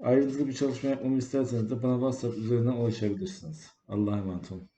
Ayrıntılı bir çalışma yapmamı isterseniz de bana WhatsApp üzerinden ulaşabilirsiniz. Allah'a emanet olun.